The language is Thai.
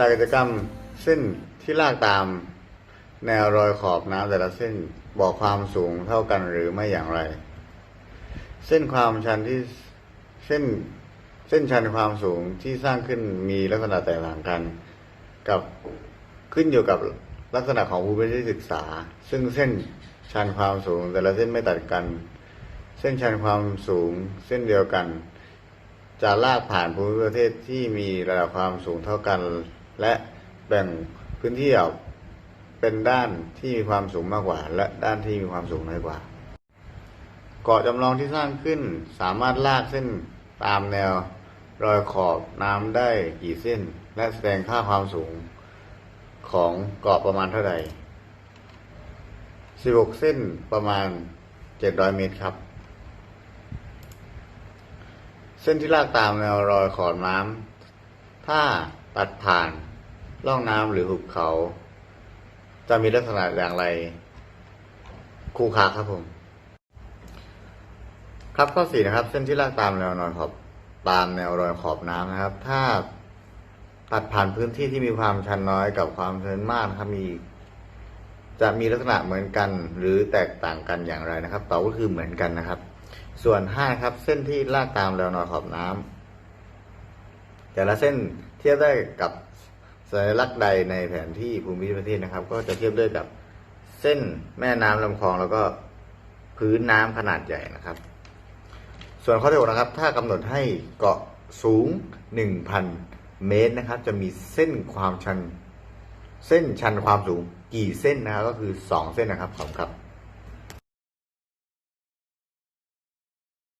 จากกิจกรรมเส้นที่ลากตาม แนวรอยขอบน้ำแต่ละเส้นบอกความสูงเท่ากันหรือไม่อย่างไร เส้นความชันที่เส้นเส้นชันความสูงที่สร้างขึ้นมีลักษณะแตกต่างกัน กับขึ้นอยู่กับลักษณะของภูมิประเทศศึกษา ซึ่งเส้นชันความสูง แต่ละเส้นไม่ตัดกัน เส้นชันความสูงเส้นเดียวกัน จะลากผ่านภูมิประเทศที่มีระดับความสูงเท่ากัน และแบ่งพื้นที่ออกเป็นด้านที่มีความสูงมากกว่า และด้านที่มีความสูงน้อยกว่า เกาะจำลองที่สร้างขึ้นสามารถลากเส้นตามแนวรอยขอบน้ำได้กี่เส้น และแสดงค่าความสูงของเกาะประมาณเท่าใด16 เส้นประมาณ 700 เมตรครับ เส้นที่ลากตามแนวรอยขอบน้ำ ถ้าตัดผ่านร่องน้ำหรือหุบเขา จะมีลักษณะอย่างไรครูขาครับผม ครับข้อสี่นะครับ เส้นที่ลากตามแนวนอนขอบตามแนวรอยขอบน้ำนะครับ ถ้าตัดผ่านพื้นที่ที่มีความชันน้อยกับความชันมากนะครับมี จะมีลักษณะเหมือนกัน หรือแตกต่างกันอย่างไรนะครับตอบก็คือเหมือนกันนะครับ ส่วนห้าครับ เส้นที่ลากตามแนวนอนขอบน้ำ แต่ละเส้นเทียบได้กับสัญลักษณ์ใดในแผนที่ภูมิประเทศนะครับ ก็จะเทียบด้วยกับเส้นแม่น้ำลำคลองแล้วก็พื้นน้ำขนาดใหญ่นะครับ ส่วนข้อที่หกนะครับ ถ้ากำหนดให้เกาะสูง 1,000 เมตรนะครับ จะมีเส้นความชัน เส้นชันความสูงกี่เส้นนะครับก็คือ 2 เส้นนะครับขอบครับ